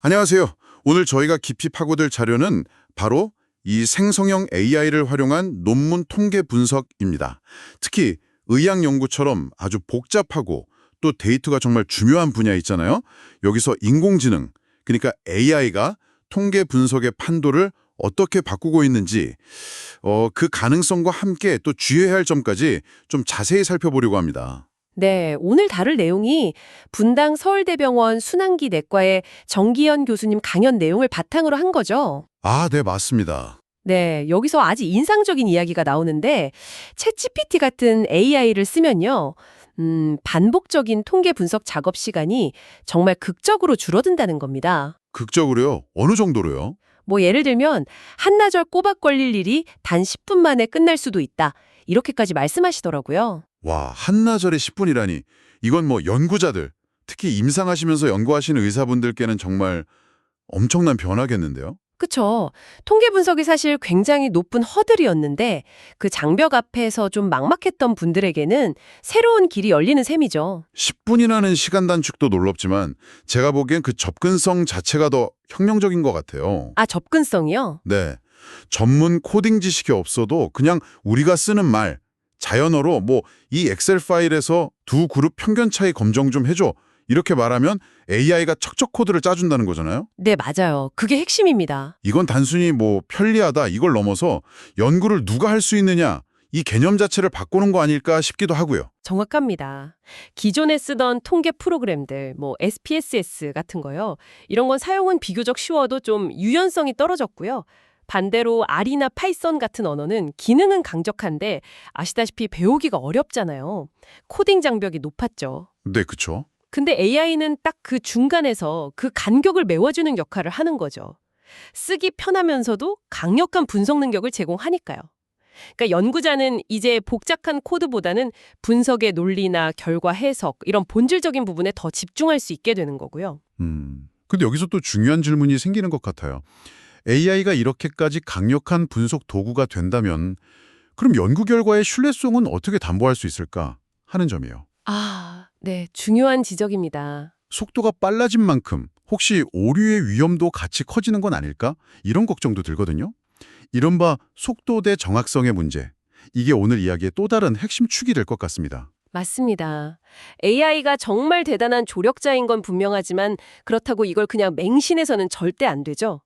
안녕하세요. 오늘 저희가 깊이 파고들 자료는 바로 이 생성형 AI를 활용한 논문 통계 분석입니다. 특히 의학 연구처럼 아주 복잡하고 또 데이터가 정말 중요한 분야 있잖아요. 여기서 인공지능, 그러니까 AI가 통계 분석의 판도를 어떻게 바꾸고 있는지 어, 그 가능성과 함께 또 주의해야 할 점까지 좀 자세히 살펴보려고 합니다. 네, 오늘 다룰 내용이 분당 서울대병원 순환기 내과의 정기현 교수님 강연 내용을 바탕으로 한 거죠. 아, 네, 맞습니다. 네, 여기서 아주 인상적인 이야기가 나오는데 챗GPT 같은 AI를 쓰면요. 음, 반복적인 통계 분석 작업 시간이 정말 극적으로 줄어든다는 겁니다. 극적으로요? 어느 정도로요? 뭐 예를 들면 한나절 꼬박 걸릴 일이 단 10분 만에 끝날 수도 있다. 이렇게까지 말씀하시더라고요. 와, 한나절에 10분이라니. 이건 뭐 연구자들, 특히 임상하시면서 연구하시는 의사분들께는 정말 엄청난 변화겠는데요? 그쵸. 통계 분석이 사실 굉장히 높은 허들이었는데 그 장벽 앞에서 좀 막막했던 분들에게는 새로운 길이 열리는 셈이죠. 10분이라는 시간 단축도 놀랍지만 제가 보기엔 그 접근성 자체가 더 혁명적인 것 같아요. 아, 접근성이요? 네. 전문 코딩 지식이 없어도 그냥 우리가 쓰는 말, 자연어로 뭐 이 엑셀 파일에서 두 그룹 평균 차이 검정 좀 해줘. 이렇게 말하면 AI가 척척 코드를 짜준다는 거잖아요. 네, 맞아요. 그게 핵심입니다. 이건 단순히 뭐 편리하다 이걸 넘어서 연구를 누가 할 수 있느냐 이 개념 자체를 바꾸는 거 아닐까 싶기도 하고요. 정확합니다. 기존에 쓰던 통계 프로그램들, 뭐 SPSS 같은 거요. 이런 건 사용은 비교적 쉬워도 좀 유연성이 떨어졌고요. 반대로 R이나 파이썬 같은 언어는 기능은 강력한데 아시다시피 배우기가 어렵잖아요. 코딩 장벽이 높았죠. 네, 그쵸. 근데 AI는 딱 그 중간에서 그 간격을 메워주는 역할을 하는 거죠. 쓰기 편하면서도 강력한 분석 능력을 제공하니까요. 그러니까 연구자는 이제 복잡한 코드보다는 분석의 논리나 결과 해석 이런 본질적인 부분에 더 집중할 수 있게 되는 거고요. 음. 근데 여기서 또 중요한 질문이 생기는 것 같아요. AI가 이렇게까지 강력한 분석 도구가 된다면 그럼 연구 결과의 신뢰성은 어떻게 담보할 수 있을까 하는 점이에요. 아, 네, 중요한 지적입니다. 속도가 빨라진 만큼 혹시 오류의 위험도 같이 커지는 건 아닐까? 이런 걱정도 들거든요. 이른바 속도 대 정확성의 문제. 이게 오늘 이야기의 또 다른 핵심 축이 될 것 같습니다. 맞습니다. AI가 정말 대단한 조력자인 건 분명하지만 그렇다고 이걸 그냥 맹신해서는 절대 안 되죠.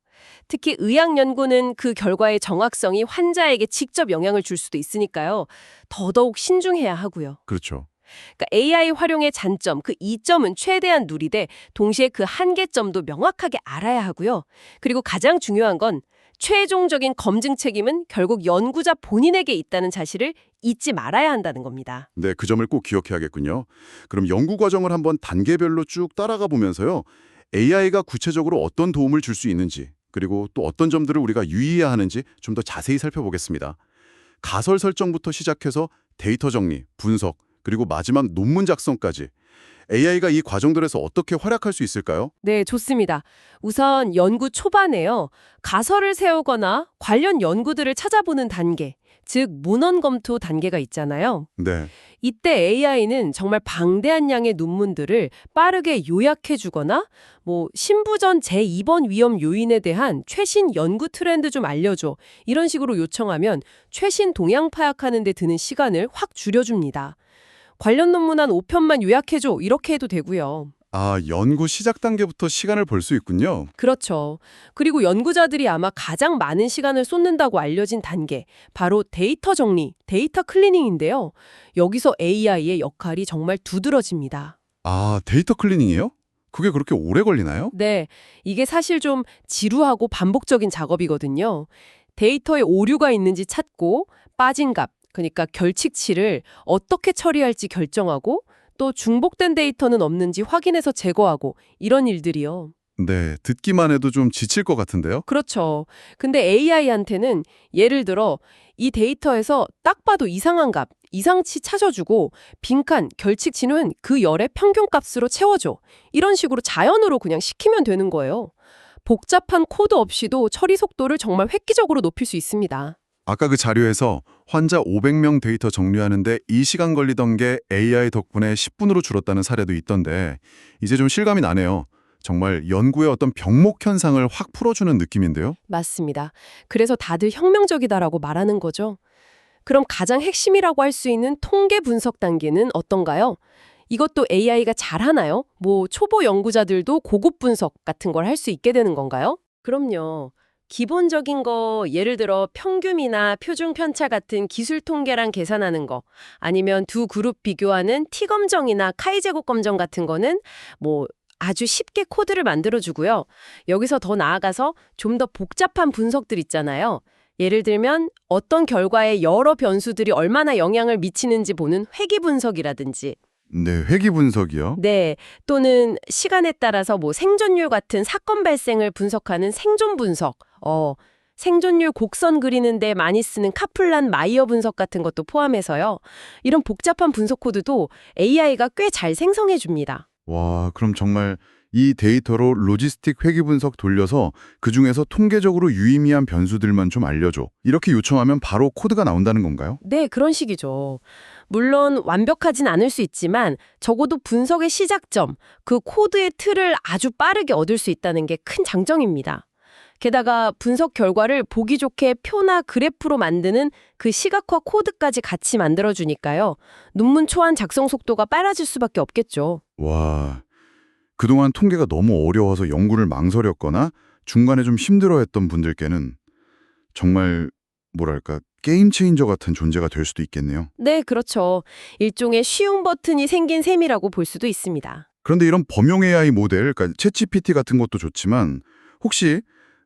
특히 의학 연구는 그 결과의 정확성이 환자에게 직접 영향을 줄 수도 있으니까요. 더더욱 신중해야 하고요. 그렇죠. 그러니까 AI 활용의 잔점, 그 이점은 최대한 누리되 동시에 그 한계점도 명확하게 알아야 하고요. 그리고 가장 중요한 건 최종적인 검증 책임은 결국 연구자 본인에게 있다는 사실을 잊지 말아야 한다는 겁니다. 네, 그 점을 꼭 기억해야겠군요. 그럼 연구 과정을 한번 단계별로 쭉 따라가 보면서요. AI가 구체적으로 어떤 도움을 줄 수 있는지, 그리고 또 어떤 점들을 우리가 유의해야 하는지 좀 더 자세히 살펴보겠습니다. 가설 설정부터 시작해서 데이터 정리, 분석, 그리고 마지막 논문 작성까지 AI가 이 과정들에서 어떻게 활약할 수 있을까요? 네, 좋습니다. 우선 연구 초반에요. 가설을 세우거나 관련 연구들을 찾아보는 단계, 즉 문헌 검토 단계가 있잖아요. 네, 이때 AI는 정말 방대한 양의 논문들을 빠르게 요약해 주거나 뭐 신부전 제2번 위험 요인에 대한 최신 연구 트렌드 좀 알려줘. 이런 식으로 요청하면 최신 동향 파악하는 데 드는 시간을 확 줄여줍니다. 관련 논문 한 5편만 요약해줘. 이렇게 해도 되고요. 아, 연구 시작 단계부터 시간을 볼수 있군요. 그렇죠. 그리고 연구자들이 아마 가장 많은 시간을 쏟는다고 알려진 단계, 바로 데이터 정리, 데이터 클리닝인데요. 여기서 AI의 역할이 정말 두드러집니다. 아, 데이터 클리닝이요? 그게 그렇게 오래 걸리나요? 네, 이게 사실 좀 지루하고 반복적인 작업이거든요. 데이터에 오류가 있는지 찾고 빠진 값, 그러니까 결칙치를 어떻게 처리할지 결정하고 또 중복된 데이터는 없는지 확인해서 제거하고 이런 일들이요. 네, 듣기만 해도 좀 지칠 것 같은데요. 그렇죠. 근데 AI한테는 예를 들어 이 데이터에서 딱 봐도 이상한 값, 이상치 찾아주고 빈칸, 결칙치는 그 열의 평균값으로 채워줘. 이런 식으로 자연으로 그냥 시키면 되는 거예요. 복잡한 코드 없이도 처리 속도를 정말 획기적으로 높일 수 있습니다. 아까 그 자료에서 환자 500명 데이터 정리하는데 2시간 걸리던 게 AI 덕분에 10분으로 줄었다는 사례도 있던데 이제 좀 실감이 나네요. 정말 연구의 어떤 병목 현상을 확 풀어주는 느낌인데요. 맞습니다. 그래서 다들 혁명적이다라고 말하는 거죠. 그럼 가장 핵심이라고 할 수 있는 통계 분석 단계는 어떤가요? 이것도 AI가 잘하나요? 뭐 초보 연구자들도 고급 분석 같은 걸 할 수 있게 되는 건가요? 그럼요. 기본적인 거 예를 들어 평균이나 표준 편차 같은 기술 통계랑 계산하는 거 아니면 두 그룹 비교하는 T 검정이나 카이 제곱 검정 같은 거는 뭐 아주 쉽게 코드를 만들어 주고요. 여기서 더 나아가서 좀 더 복잡한 분석들 있잖아요. 예를 들면 어떤 결과에 여러 변수들이 얼마나 영향을 미치는지 보는 회귀 분석이라든지 네, 회귀 분석이요. 네, 또는 시간에 따라서 뭐 생존율 같은 사건 발생을 분석하는 생존 분석, 어, 생존율 곡선 그리는데 많이 쓰는 카플란 마이어 분석 같은 것도 포함해서요. 이런 복잡한 분석 코드도 AI가 꽤 잘 생성해 줍니다. 와, 그럼 정말 이 데이터로 로지스틱 회귀 분석 돌려서 그중에서 통계적으로 유의미한 변수들만 좀 알려줘. 이렇게 요청하면 바로 코드가 나온다는 건가요? 네, 그런 식이죠. 물론 완벽하진 않을 수 있지만 적어도 분석의 시작점, 그 코드의 틀을 아주 빠르게 얻을 수 있다는 게 큰 장점입니다. 게다가 분석 결과를 보기 좋게 표나 그래프로 만드는 그 시각화 코드까지 같이 만들어주니까요. 논문 초안 작성 속도가 빨라질 수밖에 없겠죠. 와, 그동안 통계가 너무 어려워서 연구를 망설였거나 중간에 좀 힘들어했던 분들께는 정말 뭐랄까 게임 체인저 같은 존재가 될 수도 있겠네요. 네, 그렇죠. 일종의 쉬운 버튼이 생긴 셈이라고 볼 수도 있습니다. 그런데 이런 범용 AI 모델, 그러니까 챗GPT 같은 것도 좋지만 혹시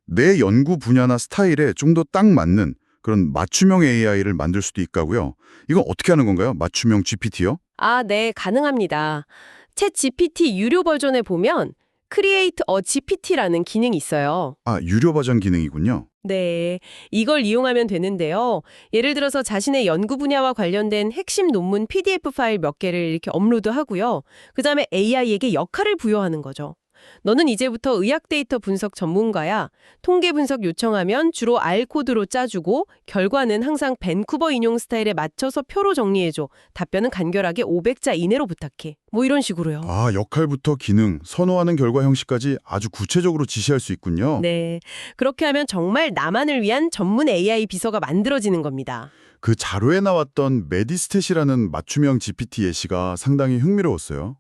내 연구 분야나 스타일에 좀 더 딱 맞는 그런 맞춤형 AI를 만들 수도 있다고요. 이건 어떻게 하는 건가요? 맞춤형 GPT요? 아, 네, 가능합니다. 챗 GPT 유료 버전에 보면 Create a GPT라는 기능이 있어요. 아, 유료 버전 기능이군요. 네, 이걸 이용하면 되는데요. 예를 들어서 자신의 연구 분야와 관련된 핵심 논문 PDF 파일 몇 개를 이렇게 업로드하고요. 그 다음에 AI에게 역할을 부여하는 거죠. 너는 이제부터 의학 데이터 분석 전문가야. 통계 분석 요청하면 주로 R 코드로 짜주고 결과는 항상 밴쿠버 인용 스타일에 맞춰서 표로 정리해줘. 답변은 간결하게 500자 이내로 부탁해. 뭐 이런 식으로요. 아, 역할부터 기능, 선호하는 결과 형식까지 아주 구체적으로 지시할 수 있군요. 네, 그렇게 하면 정말 나만을 위한 전문 AI 비서가 만들어지는 겁니다. 그 자료에 나왔던 메디스탯이라는 맞춤형 GPT 예시가 상당히 흥미로웠어요.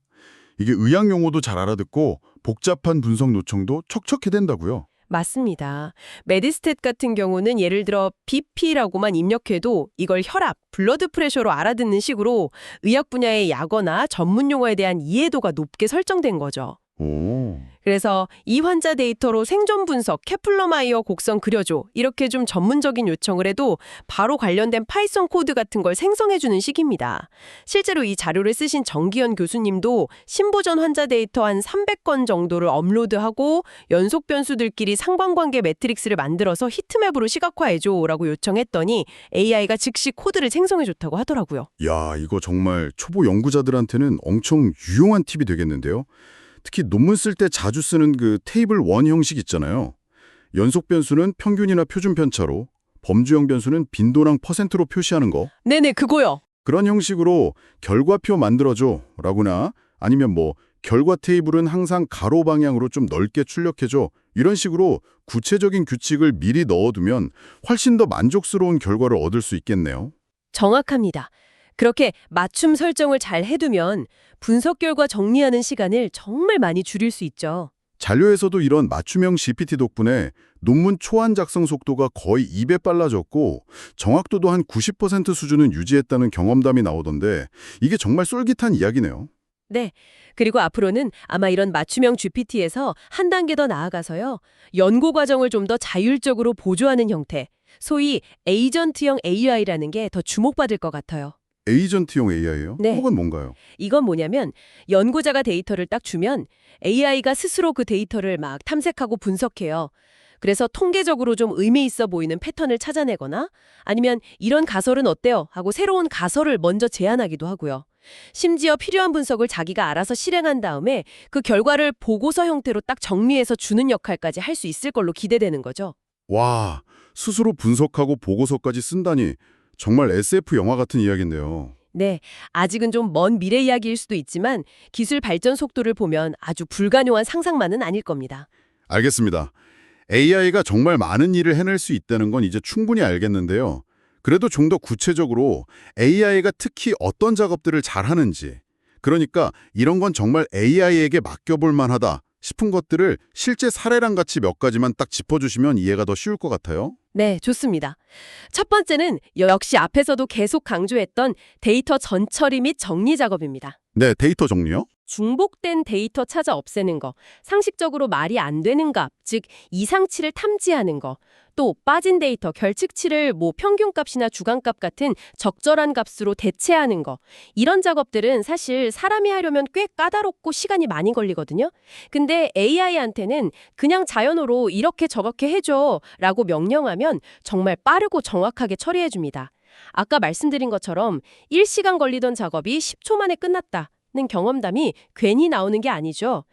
이게 의학 용어도 잘 알아듣고 복잡한 분석 요청도 척척해 된다고요. 맞습니다. 메디스탯 같은 경우는 예를 들어 BP라고만 입력해도 이걸 혈압, 블러드 프레셔로 알아듣는 식으로 의학 분야의 약어나 전문 용어에 대한 이해도가 높게 설정된 거죠. 오. 그래서 이 환자 데이터로 생존 분석, 케플러마이어 곡선 그려줘 이렇게 좀 전문적인 요청을 해도 바로 관련된 파이썬 코드 같은 걸 생성해주는 식입니다. 실제로 이 자료를 쓰신 정기현 교수님도 신보전 환자 데이터 한 300건 정도를 업로드하고 연속 변수들끼리 상관관계 매트릭스를 만들어서 히트맵으로 시각화해줘라고 요청했더니 AI가 즉시 코드를 생성해줬다고 하더라고요. 야, 이거 정말 초보 연구자들한테는 엄청 유용한 팁이 되겠는데요. 특히 논문 쓸 때 자주 쓰는 그 테이블 원 형식 있잖아요. 연속 변수는 평균이나 표준 편차로, 범주형 변수는 빈도랑 퍼센트로 표시하는 거. 네네 그거요. 그런 형식으로 결과표 만들어줘 라거나 아니면 뭐 결과 테이블은 항상 가로 방향으로 좀 넓게 출력해줘 이런 식으로 구체적인 규칙을 미리 넣어두면 훨씬 더 만족스러운 결과를 얻을 수 있겠네요. 정확합니다. 그렇게 맞춤 설정을 잘 해두면 분석 결과 정리하는 시간을 정말 많이 줄일 수 있죠. 잔료에서도 이런 맞춤형 GPT 덕분에 논문 초안 작성 속도가 거의 2배 빨라졌고 정확도도 한 90% 수준은 유지했다는 경험담이 나오던데 이게 정말 쏠깃한 이야기네요. 네. 그리고 앞으로는 아마 이런 맞춤형 GPT에서 한 단계 더 나아가서요. 연구 과정을 좀 더 자율적으로 보조하는 형태, 소위 에이전트형 AI라는 게 더 주목받을 것 같아요. 에이전트용 AI예요? 네. 혹은 뭔가요? 이건 뭐냐면 연구자가 데이터를 딱 주면 AI가 스스로 그 데이터를 막 탐색하고 분석해요. 그래서 통계적으로 좀 의미 있어 보이는 패턴을 찾아내거나 아니면 이런 가설은 어때요? 하고 새로운 가설을 먼저 제안하기도 하고요. 심지어 필요한 분석을 자기가 알아서 실행한 다음에 그 결과를 보고서 형태로 딱 정리해서 주는 역할까지 할 수 있을 걸로 기대되는 거죠. 와, 스스로 분석하고 보고서까지 쓴다니 정말 SF 영화 같은 이야기인데요. 네, 아직은 좀 먼 미래 이야기일 수도 있지만 기술 발전 속도를 보면 아주 불가능한 상상만은 아닐 겁니다. 알겠습니다. AI가 정말 많은 일을 해낼 수 있다는 건 이제 충분히 알겠는데요. 그래도 좀 더 구체적으로 AI가 특히 어떤 작업들을 잘하는지, 그러니까 이런 건 정말 AI에게 맡겨볼 만하다 싶은 것들을 실제 사례랑 같이 몇 가지만 딱 짚어주시면 이해가 더 쉬울 것 같아요. 네, 좋습니다. 첫 번째는 역시 앞에서도 계속 강조했던 데이터 전처리 및 정리 작업입니다. 네, 데이터 정리요? 중복된 데이터 찾아 없애는 거, 상식적으로 말이 안 되는 값, 즉 이상치를 탐지하는 거, 또 빠진 데이터 결측치를 뭐 평균값이나 주간값 같은 적절한 값으로 대체하는 거. 이런 작업들은 사실 사람이 하려면 꽤 까다롭고 시간이 많이 걸리거든요. 근데 AI한테는 그냥 자연어로 이렇게 저렇게 해줘 라고 명령하면 정말 빠르고 정확하게 처리해 줍니다. 아까 말씀드린 것처럼 1시간 걸리던 작업이 10초 만에 끝났다. 는 경험담이 괜히 나오는 게 아니죠.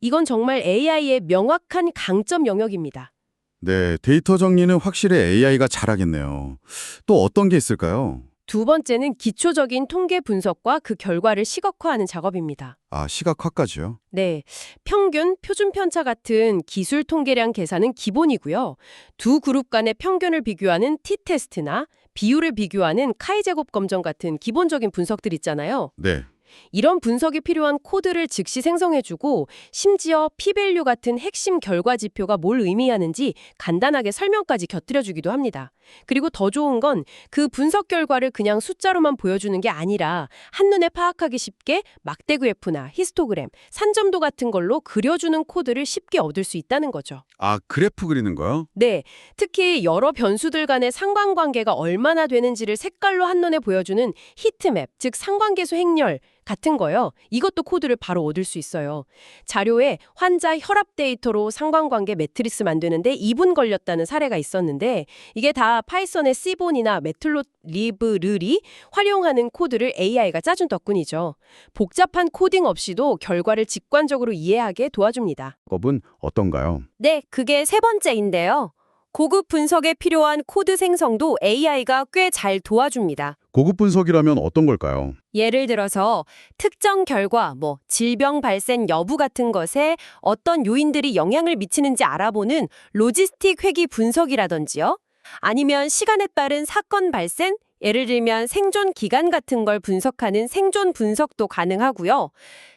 이건 정말 AI의 명확한 강점 영역입니다. 네, 데이터 정리는 확실히 AI가 잘하겠네요. 또 어떤 게 있을까요? 두 번째는 기초적인 통계 분석과 그 결과를 시각화하는 작업입니다. 아, 시각화까지요? 네, 평균, 표준 편차 같은 기술 통계량 계산은 기본이고요. 두 그룹 간의 평균을 비교하는 t-테스트나 비율을 비교하는 카이-제곱 검정 같은 기본적인 분석들 있잖아요. 네. 이런 분석이 필요한 코드를 즉시 생성해주고 심지어 p-밸류 같은 핵심 결과 지표가 뭘 의미하는지 간단하게 설명까지 곁들여주기도 합니다. 그리고 더 좋은 건 그 분석 결과를 그냥 숫자로만 보여주는 게 아니라 한눈에 파악하기 쉽게 막대 그래프나 히스토그램, 산점도 같은 걸로 그려주는 코드를 쉽게 얻을 수 있다는 거죠. 아, 그래프 그리는 거요? 네, 특히 여러 변수들 간의 상관관계가 얼마나 되는지를 색깔로 한눈에 보여주는 히트맵, 즉 상관계수 행렬 같은 거요. 이것도 코드를 바로 얻을 수 있어요. 자료에 환자 혈압 데이터로 상관관계 매트리스 만드는데 2분 걸렸다는 사례가 있었는데 이게 다 파이썬의 시본이나 매틀로 리브르리 활용하는 코드를 AI가 짜준 덕분이죠. 복잡한 코딩 없이도 결과를 직관적으로 이해하게 도와줍니다. 작업은 어떤가요? 네, 그게 세 번째인데요. 고급 분석에 필요한 코드 생성도 AI가 꽤 잘 도와줍니다. 고급 분석이라면 어떤 걸까요? 예를 들어서 특정 결과, 뭐 질병 발생 여부 같은 것에 어떤 요인들이 영향을 미치는지 알아보는 로지스틱 회귀 분석이라든지요. 아니면 시간에 따른 사건 발생, 예를 들면 생존 기간 같은 걸 분석하는 생존 분석도 가능하고요.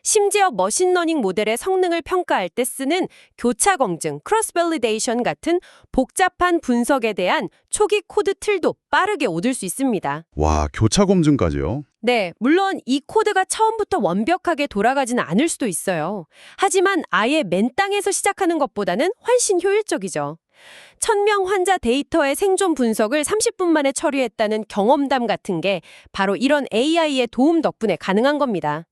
심지어 머신러닝 모델의 성능을 평가할 때 쓰는 교차 검증, 크로스 밸리데이션 같은 복잡한 분석에 대한 초기 코드 틀도 빠르게 얻을 수 있습니다. 와, 교차 검증까지요? 네, 물론 이 코드가 처음부터 완벽하게 돌아가지는 않을 수도 있어요. 하지만 아예 맨 땅에서 시작하는 것보다는 훨씬 효율적이죠. 1000명 환자 데이터의 생존 분석을 30분 만에 처리했다는 경험담 같은 게 바로 이런 AI의 도움 덕분에 가능한 겁니다.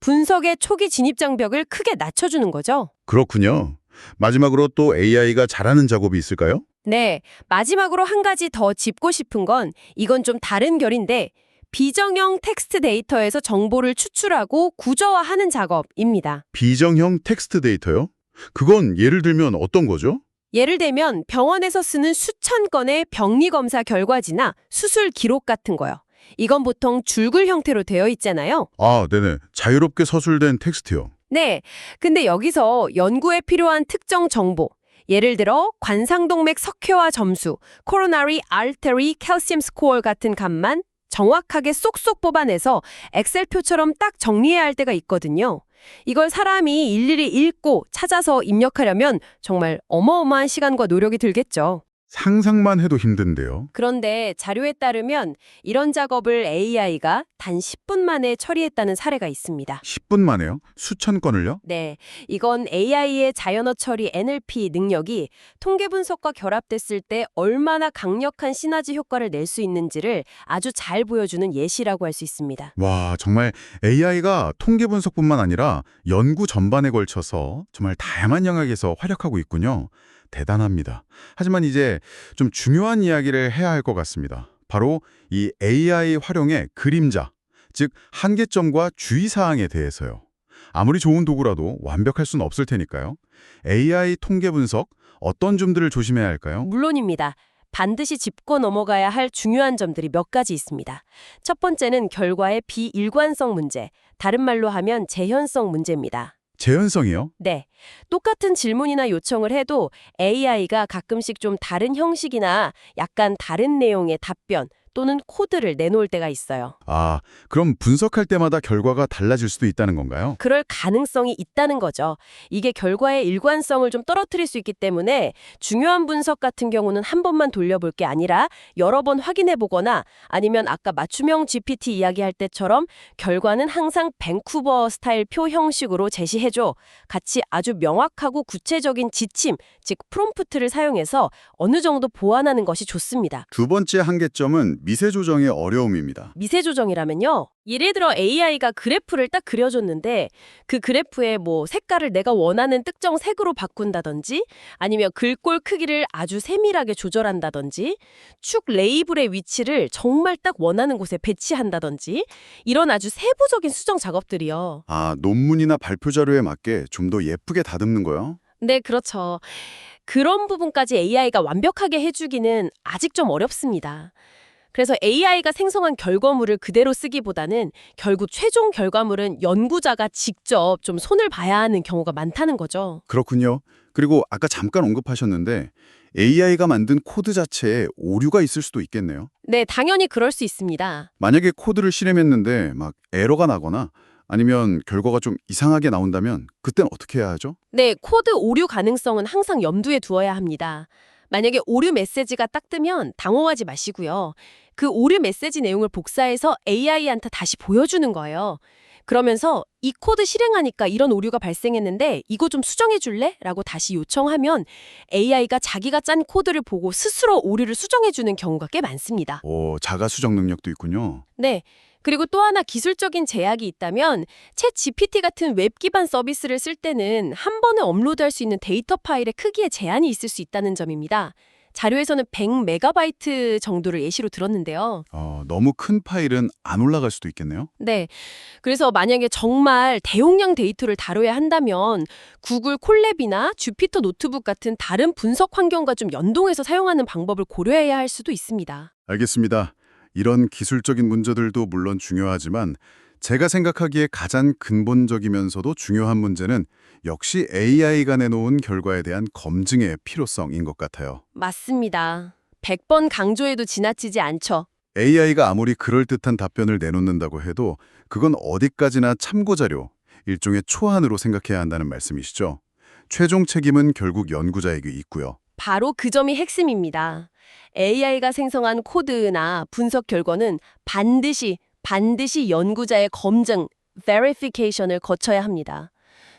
분석의 초기 진입 장벽을 크게 낮춰주는 거죠. 그렇군요. 마지막으로 또 AI가 잘하는 작업이 있을까요? 네, 마지막으로 한 가지 더 짚고 싶은 건 이건 좀 다른 결인데 비정형 텍스트 데이터에서 정보를 추출하고 구조화하는 작업입니다. 비정형 텍스트 데이터요? 그건 예를 들면 어떤 거죠? 예를 들면 병원에서 쓰는 수천 건의 병리 검사 결과지나 수술 기록 같은 거요. 이건 보통 줄글 형태로 되어 있잖아요. 아, 네네. 자유롭게 서술된 텍스트요. 네. 근데 여기서 연구에 필요한 특정 정보, 예를 들어 관상동맥 석회화 점수, 코로나리 알테리 캘시엄 스코어 같은 값만 정확하게 쏙쏙 뽑아내서 엑셀표처럼 딱 정리해야 할 때가 있거든요. 이걸 사람이 일일이 읽고 찾아서 입력하려면 정말 어마어마한 시간과 노력이 들겠죠. 상상만 해도 힘든데요. 그런데 자료에 따르면 이런 작업을 AI가 단 10분 만에 처리했다는 사례가 있습니다. 10분 만에요? 수천 건을요? 네, 이건 AI의 자연어 처리 NLP 능력이 통계 분석과 결합됐을 때 얼마나 강력한 시너지 효과를 낼 수 있는지를 아주 잘 보여주는 예시라고 할 수 있습니다. 와, 정말 AI가 통계 분석뿐만 아니라 연구 전반에 걸쳐서 정말 다양한 영역에서 활약하고 있군요. 대단합니다. 하지만 이제 좀 중요한 이야기를 해야 할 것 같습니다. 바로 이 AI 활용의 그림자, 즉 한계점과 주의사항에 대해서요. 아무리 좋은 도구라도 완벽할 수는 없을 테니까요. AI 통계 분석 어떤 점들을 조심해야 할까요? 물론입니다. 반드시 짚고 넘어가야 할 중요한 점들이 몇 가지 있습니다. 첫 번째는 결과의 비일관성 문제, 다른 말로 하면 재현성 문제입니다. 재현성이요? 네. 똑같은 질문이나 요청을 해도 AI가 가끔씩 좀 다른 형식이나 약간 다른 내용의 답변 또는 코드를 내놓을 때가 있어요. 아, 그럼 분석할 때마다 결과가 달라질 수도 있다는 건가요? 그럴 가능성이 있다는 거죠. 이게 결과의 일관성을 좀 떨어뜨릴 수 있기 때문에 중요한 분석 같은 경우는 한 번만 돌려볼 게 아니라 여러 번 확인해 보거나 아니면 아까 맞춤형 GPT 이야기할 때처럼 결과는 항상 밴쿠버 스타일 표 형식으로 제시해줘. 같이 아주 명확하고 구체적인 지침, 즉 프롬프트를 사용해서 어느 정도 보완하는 것이 좋습니다. 두 번째 한계점은 미세 조정의 어려움입니다. 미세 조정이라면요. 예를 들어 AI가 그래프를 딱 그려줬는데 그 그래프의 뭐 색깔을 내가 원하는 특정 색으로 바꾼다든지 아니면 글꼴 크기를 아주 세밀하게 조절한다든지 축 레이블의 위치를 정말 딱 원하는 곳에 배치한다든지 이런 아주 세부적인 수정 작업들이요. 아, 논문이나 발표 자료에 맞게 좀 더 예쁘게 다듬는 거요? 네, 그렇죠. 그런 부분까지 AI가 완벽하게 해주기는 아직 좀 어렵습니다. 그래서 AI가 생성한 결과물을 그대로 쓰기보다는 결국 최종 결과물은 연구자가 직접 좀 손을 봐야 하는 경우가 많다는 거죠. 그렇군요. 그리고 아까 잠깐 언급하셨는데 AI가 만든 코드 자체에 오류가 있을 수도 있겠네요. 네, 당연히 그럴 수 있습니다. 만약에 코드를 실행했는데 막 에러가 나거나 아니면 결과가 좀 이상하게 나온다면 그땐 어떻게 해야 하죠? 네, 코드 오류 가능성은 항상 염두에 두어야 합니다. 만약에 오류 메시지가 딱 뜨면 당황하지 마시고요. 그 오류 메시지 내용을 복사해서 AI한테 다시 보여주는 거예요. 그러면서 이 코드 실행하니까 이런 오류가 발생했는데 이거 좀 수정해 줄래? 라고 다시 요청하면 AI가 자기가 짠 코드를 보고 스스로 오류를 수정해 주는 경우가 꽤 많습니다. 오, 자가 수정 능력도 있군요. 네. 그리고 또 하나 기술적인 제약이 있다면 챗 GPT 같은 웹 기반 서비스를 쓸 때는 한 번에 업로드할 수 있는 데이터 파일의 크기에 제한이 있을 수 있다는 점입니다. 자료에서는 100메가바이트 정도를 예시로 들었는데요. 어, 너무 큰 파일은 안 올라갈 수도 있겠네요. 네. 그래서 만약에 정말 대용량 데이터를 다뤄야 한다면 구글 콜랩이나 주피터 노트북 같은 다른 분석 환경과 좀 연동해서 사용하는 방법을 고려해야 할 수도 있습니다. 알겠습니다. 이런 기술적인 문제들도 물론 중요하지만 제가 생각하기에 가장 근본적이면서도 중요한 문제는 역시 AI가 내놓은 결과에 대한 검증의 필요성인 것 같아요. 맞습니다. 100번 강조해도 지나치지 않죠. AI가 아무리 그럴듯한 답변을 내놓는다고 해도 그건 어디까지나 참고자료, 일종의 초안으로 생각해야 한다는 말씀이시죠. 최종 책임은 결국 연구자에게 있고요. 바로 그 점이 핵심입니다. AI가 생성한 코드나 분석 결과는 반드시 반드시 연구자의 검증, verification을 거쳐야 합니다.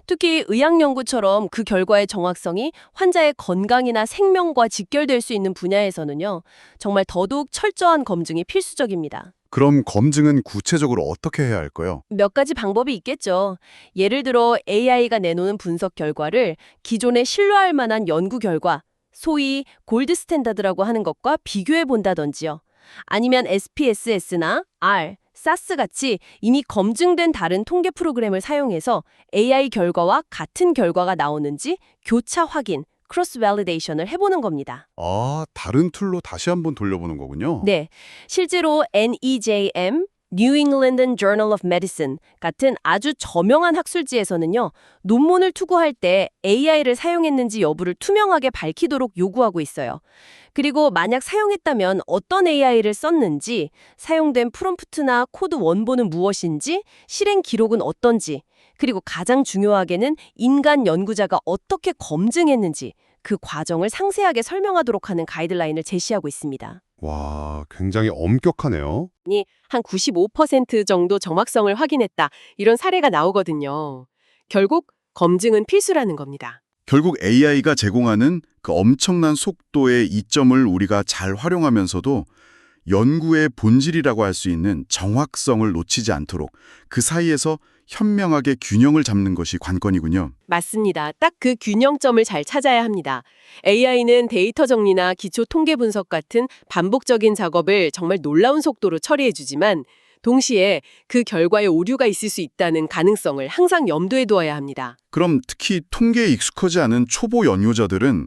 특히 의학 연구처럼 그 결과의 정확성이 환자의 건강이나 생명과 직결될 수 있는 분야에서는요. 정말 더더욱 철저한 검증이 필수적입니다. 그럼 검증은 구체적으로 어떻게 해야 할까요? 몇 가지 방법이 있겠죠. 예를 들어 AI가 내놓는 분석 결과를 기존에 신뢰할 만한 연구 결과, 소위 골드 스탠다드라고 하는 것과 비교해 본다든지요. 아니면 SPSS나 R, SAS 같이 이미 검증된 다른 통계 프로그램을 사용해서 AI 결과와 같은 결과가 나오는지 교차 확인, 크로스 밸리데이션을 해보는 겁니다. 아, 다른 툴로 다시 한번 돌려보는 거군요. 네, 실제로 NEJM, New England Journal of Medicine 같은 아주 저명한 학술지에서는요, 논문을 투고할 때 AI를 사용했는지 여부를 투명하게 밝히도록 요구하고 있어요. 그리고 만약 사용했다면 어떤 AI를 썼는지, 사용된 프롬프트나 코드 원본은 무엇인지, 실행 기록은 어떤지, 그리고 가장 중요하게는 인간 연구자가 어떻게 검증했는지 그 과정을 상세하게 설명하도록 하는 가이드라인을 제시하고 있습니다. 와, 굉장히 엄격하네요. 한95% 정도 정확성을 확인했다. 이런 사례가 나오거든요. 결국 검증은 필수라는 겁니다. 결국 AI가 제공하는 그 엄청난 속도의 이점을 우리가 잘 활용하면서도 연구의 본질이라고 할 수 있는 정확성을 놓치지 않도록 그 사이에서 현명하게 균형을 잡는 것이 관건이군요. 맞습니다. 딱 그 균형점을 잘 찾아야 합니다. AI는 데이터 정리나 기초 통계 분석 같은 반복적인 작업을 정말 놀라운 속도로 처리해주지만 동시에 그 결과에 오류가 있을 수 있다는 가능성을 항상 염두에 두어야 합니다. 그럼 특히 통계에 익숙하지 않은 초보 연구자들은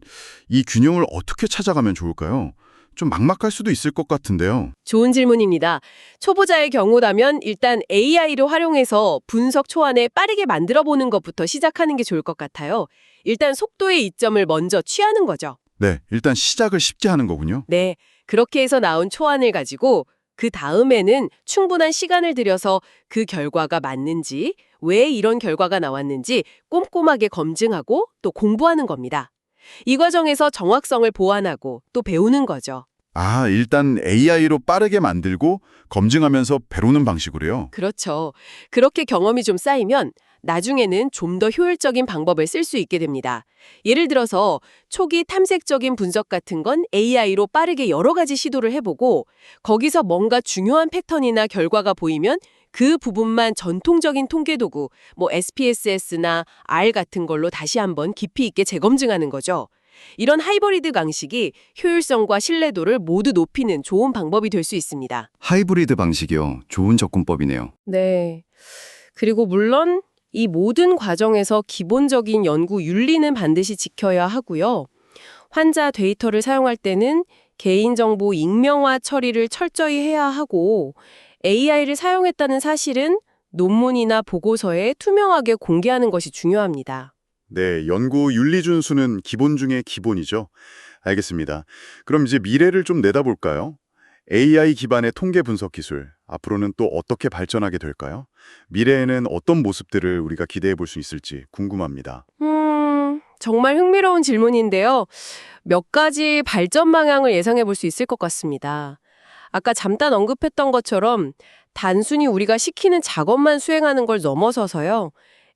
이 균형을 어떻게 찾아가면 좋을까요? 좀 막막할 수도 있을 것 같은데요. 좋은 질문입니다. 초보자의 경우라면 일단 AI를 활용해서 분석 초안에 빠르게 만들어 보는 것부터 시작하는 게 좋을 것 같아요. 일단 속도의 이점을 먼저 취하는 거죠. 네, 일단 시작을 쉽게 하는 거군요. 네, 그렇게 해서 나온 초안을 가지고 그 다음에는 충분한 시간을 들여서 그 결과가 맞는지, 왜 이런 결과가 나왔는지 꼼꼼하게 검증하고 또 공부하는 겁니다. 이 과정에서 정확성을 보완하고 또 배우는 거죠. 아, 일단 AI로 빠르게 만들고 검증하면서 배우는 방식으로요. 그렇죠. 그렇게 경험이 좀 쌓이면 나중에는 좀 더 효율적인 방법을 쓸 수 있게 됩니다. 예를 들어서 초기 탐색적인 분석 같은 건 AI로 빠르게 여러 가지 시도를 해보고 거기서 뭔가 중요한 패턴이나 결과가 보이면 그 부분만 전통적인 통계 도구, 뭐 SPSS나 R 같은 걸로 다시 한번 깊이 있게 재검증하는 거죠. 이런 하이브리드 방식이 효율성과 신뢰도를 모두 높이는 좋은 방법이 될 수 있습니다. 하이브리드 방식이요. 좋은 접근법이네요. 네. 그리고 물론 이 모든 과정에서 기본적인 연구 윤리는 반드시 지켜야 하고요. 환자 데이터를 사용할 때는 개인정보 익명화 처리를 철저히 해야 하고 AI를 사용했다는 사실은 논문이나 보고서에 투명하게 공개하는 것이 중요합니다. 네, 연구 윤리 준수는 기본 중의 기본이죠. 알겠습니다. 그럼 이제 미래를 좀 내다볼까요? AI 기반의 통계 분석 기술, 앞으로는 또 어떻게 발전하게 될까요? 미래에는 어떤 모습들을 우리가 기대해 볼 수 있을지 궁금합니다. 음, 정말 흥미로운 질문인데요. 몇 가지 발전 방향을 예상해 볼 수 있을 것 같습니다. 아까 잠깐 언급했던 것처럼 단순히 우리가 시키는 작업만 수행하는 걸 넘어서서요.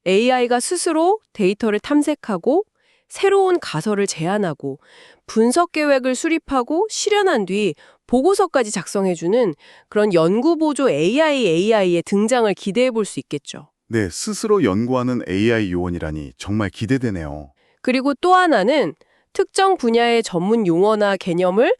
AI가 스스로 데이터를 탐색하고 새로운 가설을 제안하고 분석 계획을 수립하고 실현한 뒤 보고서까지 작성해주는 그런 연구보조 AI AI의 등장을 기대해 볼 수 있겠죠. 네, 스스로 연구하는 AI 요원이라니 정말 기대되네요. 그리고 또 하나는 특정 분야의 전문 용어나 개념을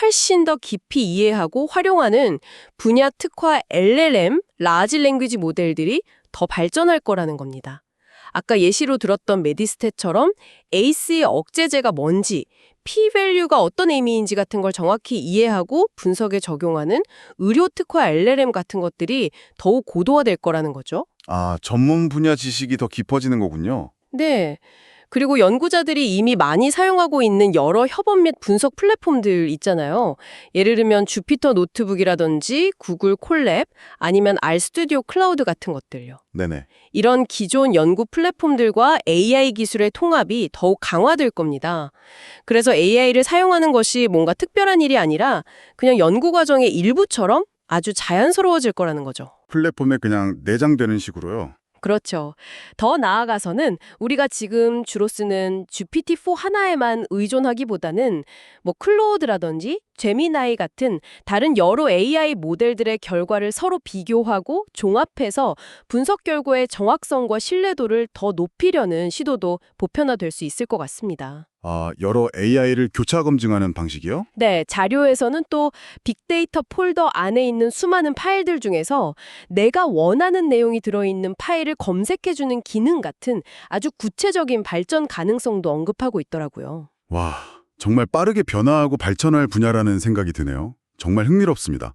훨씬 더 깊이 이해하고 활용하는 분야 특화 LLM, 라지 랭귀지 모델들이 더 발전할 거라는 겁니다. 아까 예시로 들었던 메디스탯처럼 에이스의 억제제가 뭔지, p-밸류가 어떤 의미인지 같은 걸 정확히 이해하고 분석에 적용하는 의료 특화 LLM 같은 것들이 더욱 고도화될 거라는 거죠. 아, 전문 분야 지식이 더 깊어지는 거군요. 네. 그리고 연구자들이 이미 많이 사용하고 있는 여러 협업 및 분석 플랫폼들 있잖아요. 예를 들면 주피터 노트북이라든지 구글 콜랩 아니면 알스튜디오 클라우드 같은 것들요. 네네. 이런 기존 연구 플랫폼들과 AI 기술의 통합이 더욱 강화될 겁니다. 그래서 AI를 사용하는 것이 뭔가 특별한 일이 아니라 그냥 연구 과정의 일부처럼 아주 자연스러워질 거라는 거죠. 플랫폼에 그냥 내장되는 식으로요. 그렇죠. 더 나아가서는 우리가 지금 주로 쓰는 GPT-4 하나에만 의존하기보다는 뭐 클로우드라든지 제미나이 같은 다른 여러 AI 모델들의 결과를 서로 비교하고 종합해서 분석 결과의 정확성과 신뢰도를 더 높이려는 시도도 보편화될 수 있을 것 같습니다. 아, 여러 AI를 교차 검증하는 방식이요? 네, 자료에서는 또 빅데이터 폴더 안에 있는 수많은 파일들 중에서 내가 원하는 내용이 들어있는 파일을 검색해주는 기능 같은 아주 구체적인 발전 가능성도 언급하고 있더라고요. 와, 정말 빠르게 변화하고 발전할 분야라는 생각이 드네요. 정말 흥미롭습니다.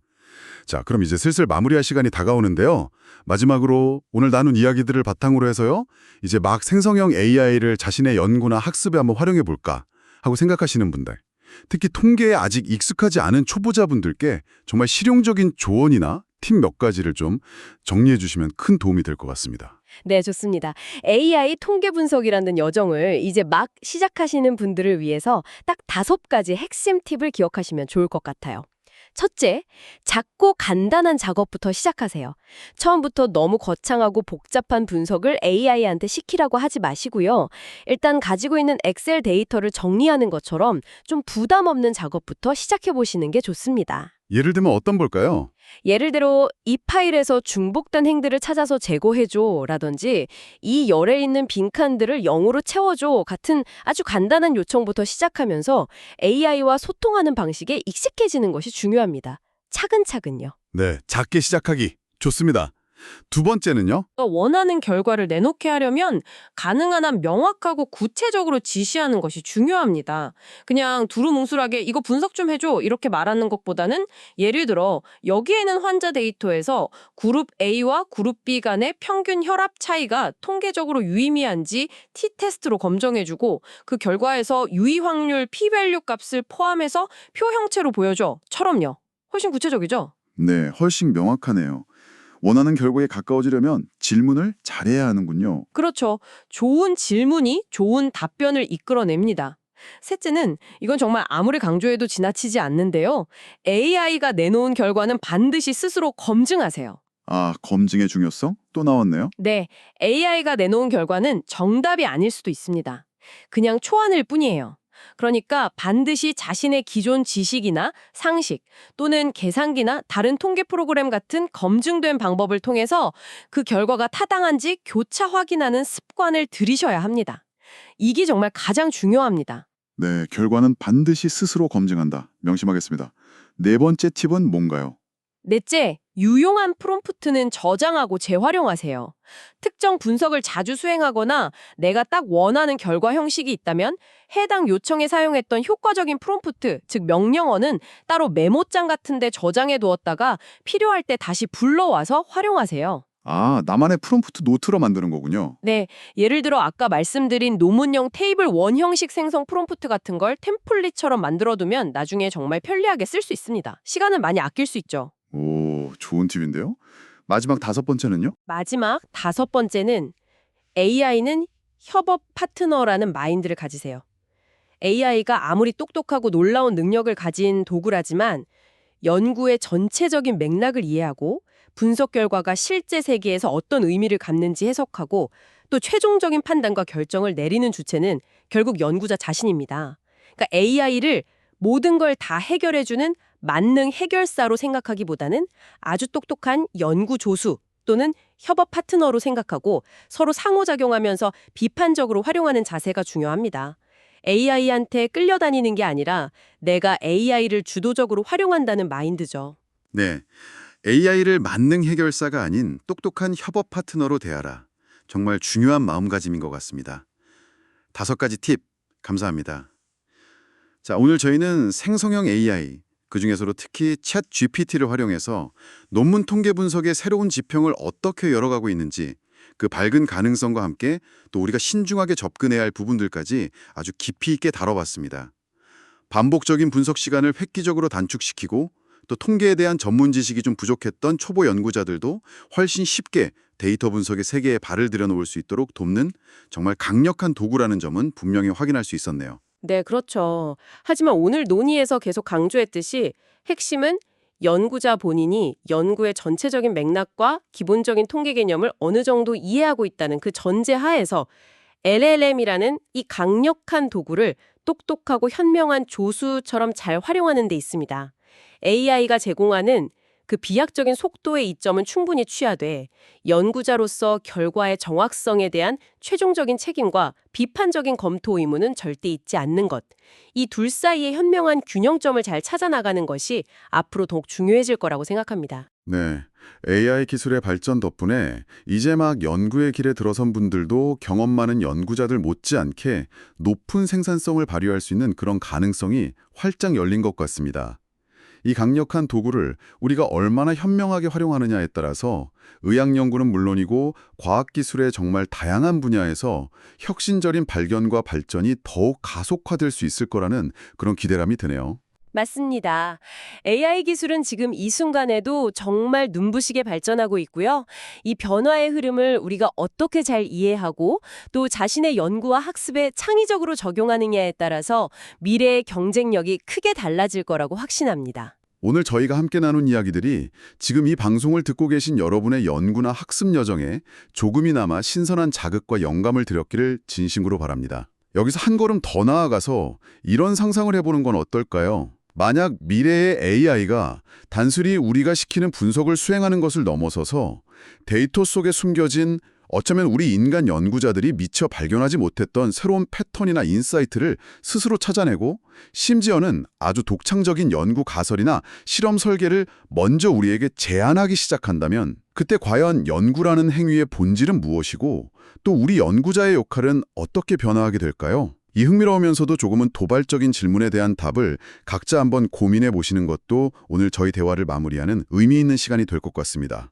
자, 그럼 이제 슬슬 마무리할 시간이 다가오는데요. 마지막으로 오늘 나눈 이야기들을 바탕으로 해서요. 이제 막 생성형 AI를 자신의 연구나 학습에 한번 활용해 볼까 하고 생각하시는 분들. 특히 통계에 아직 익숙하지 않은 초보자분들께 정말 실용적인 조언이나 팁 몇 가지를 좀 정리해 주시면 큰 도움이 될 것 같습니다. 네, 좋습니다. AI 통계 분석이라는 여정을 이제 막 시작하시는 분들을 위해서 딱 다섯 가지 핵심 팁을 기억하시면 좋을 것 같아요. 첫째, 작고 간단한 작업부터 시작하세요. 처음부터 너무 거창하고 복잡한 분석을 AI한테 시키라고 하지 마시고요. 일단 가지고 있는 엑셀 데이터를 정리하는 것처럼 좀 부담 없는 작업부터 시작해 보시는 게 좋습니다. 예를 들면 어떤 걸까요? 예를 들어 이 파일에서 중복된 행들을 찾아서 제거해줘 라든지 이 열에 있는 빈칸들을 0으로 채워줘 같은 아주 간단한 요청부터 시작하면서 AI와 소통하는 방식에 익숙해지는 것이 중요합니다. 차근차근요. 네, 작게 시작하기. 좋습니다. 두 번째는요? 원하는 결과를 내놓게 하려면 가능한 한 명확하고 구체적으로 지시하는 것이 중요합니다. 그냥 두루뭉술하게 이거 분석 좀 해줘 이렇게 말하는 것보다는 예를 들어 여기에는 환자 데이터에서 그룹 A와 그룹 B 간의 평균 혈압 차이가 통계적으로 유의미한지 t-테스트로 검정해주고 그 결과에서 유의 확률 p-value 값을 포함해서 표 형체로 보여줘. 처럼요. 훨씬 구체적이죠? 네, 훨씬 명확하네요. 원하는 결과에 가까워지려면 질문을 잘해야 하는군요. 그렇죠. 좋은 질문이 좋은 답변을 이끌어냅니다. 셋째는 이건 정말 아무리 강조해도 지나치지 않는데요. AI가 내놓은 결과는 반드시 스스로 검증하세요. 아, 검증의 중요성? 또 나왔네요. 네, AI가 내놓은 결과는 정답이 아닐 수도 있습니다. 그냥 초안일 뿐이에요. 그러니까 반드시 자신의 기존 지식이나 상식 또는 계산기나 다른 통계 프로그램 같은 검증된 방법을 통해서 그 결과가 타당한지 교차 확인하는 습관을 들이셔야 합니다. 이게 정말 가장 중요합니다. 네, 결과는 반드시 스스로 검증한다. 명심하겠습니다. 네 번째 팁은 뭔가요? 넷째, 유용한 프롬프트는 저장하고 재활용하세요. 특정 분석을 자주 수행하거나 내가 딱 원하는 결과 형식이 있다면 해당 요청에 사용했던 효과적인 프롬프트, 즉 명령어는 따로 메모장 같은 데 저장해 두었다가 필요할 때 다시 불러와서 활용하세요. 아, 나만의 프롬프트 노트로 만드는 거군요. 네, 예를 들어 아까 말씀드린 논문형 테이블 원 형식 생성 프롬프트 같은 걸 템플릿처럼 만들어두면 나중에 정말 편리하게 쓸 수 있습니다. 시간은 많이 아낄 수 있죠. 오, 좋은 팁인데요. 마지막 다섯 번째는요? 마지막 다섯 번째는 AI는 협업 파트너라는 마인드를 가지세요. AI가 아무리 똑똑하고 놀라운 능력을 가진 도구라지만 연구의 전체적인 맥락을 이해하고 분석 결과가 실제 세계에서 어떤 의미를 갖는지 해석하고 또 최종적인 판단과 결정을 내리는 주체는 결국 연구자 자신입니다. 그러니까 AI를 모든 걸 다 해결해주는 만능 해결사로 생각하기보다는 아주 똑똑한 연구 조수 또는 협업 파트너로 생각하고 서로 상호작용하면서 비판적으로 활용하는 자세가 중요합니다. AI한테 끌려다니는 게 아니라 내가 AI를 주도적으로 활용한다는 마인드죠. 네. AI를 만능 해결사가 아닌 똑똑한 협업 파트너로 대하라. 정말 중요한 마음가짐인 것 같습니다. 다섯 가지 팁 감사합니다. 자, 오늘 저희는 생성형 AI, 그중에서도 특히 챗 GPT를 활용해서 논문 통계 분석의 새로운 지평을 어떻게 열어가고 있는지 그 밝은 가능성과 함께 또 우리가 신중하게 접근해야 할 부분들까지 아주 깊이 있게 다뤄봤습니다. 반복적인 분석 시간을 획기적으로 단축시키고 또 통계에 대한 전문 지식이 좀 부족했던 초보 연구자들도 훨씬 쉽게 데이터 분석의 세계에 발을 들여놓을 수 있도록 돕는 정말 강력한 도구라는 점은 분명히 확인할 수 있었네요. 네, 그렇죠. 하지만 오늘 논의에서 계속 강조했듯이 핵심은 연구자 본인이 연구의 전체적인 맥락과 기본적인 통계 개념을 어느 정도 이해하고 있다는 그 전제 하에서 LLM이라는 이 강력한 도구를 똑똑하고 현명한 조수처럼 잘 활용하는 데 있습니다. AI가 제공하는 그 비약적인 속도의 이점은 충분히 취하되 연구자로서 결과의 정확성에 대한 최종적인 책임과 비판적인 검토 의무는 절대 잊지 않는 것. 이 둘 사이의 현명한 균형점을 잘 찾아나가는 것이 앞으로 더욱 중요해질 거라고 생각합니다. 네. AI 기술의 발전 덕분에 이제 막 연구의 길에 들어선 분들도 경험 많은 연구자들 못지않게 높은 생산성을 발휘할 수 있는 그런 가능성이 활짝 열린 것 같습니다. 이 강력한 도구를 우리가 얼마나 현명하게 활용하느냐에 따라서 의학 연구는 물론이고 과학기술의 정말 다양한 분야에서 혁신적인 발견과 발전이 더욱 가속화될 수 있을 거라는 그런 기대감이 드네요. 맞습니다. AI 기술은 지금 이 순간에도 정말 눈부시게 발전하고 있고요. 이 변화의 흐름을 우리가 어떻게 잘 이해하고 또 자신의 연구와 학습에 창의적으로 적용하느냐에 따라서 미래의 경쟁력이 크게 달라질 거라고 확신합니다. 오늘 저희가 함께 나눈 이야기들이 지금 이 방송을 듣고 계신 여러분의 연구나 학습 여정에 조금이나마 신선한 자극과 영감을 드렸기를 진심으로 바랍니다. 여기서 한 걸음 더 나아가서 이런 상상을 해보는 건 어떨까요? 만약 미래의 AI가 단순히 우리가 시키는 분석을 수행하는 것을 넘어서서 데이터 속에 숨겨진 어쩌면 우리 인간 연구자들이 미처 발견하지 못했던 새로운 패턴이나 인사이트를 스스로 찾아내고 심지어는 아주 독창적인 연구 가설이나 실험 설계를 먼저 우리에게 제안하기 시작한다면 그때 과연 연구라는 행위의 본질은 무엇이고 또 우리 연구자의 역할은 어떻게 변화하게 될까요? 이 흥미로우면서도 조금은 도발적인 질문에 대한 답을 각자 한번 고민해 보시는 것도 오늘 저희 대화를 마무리하는 의미 있는 시간이 될 것 같습니다.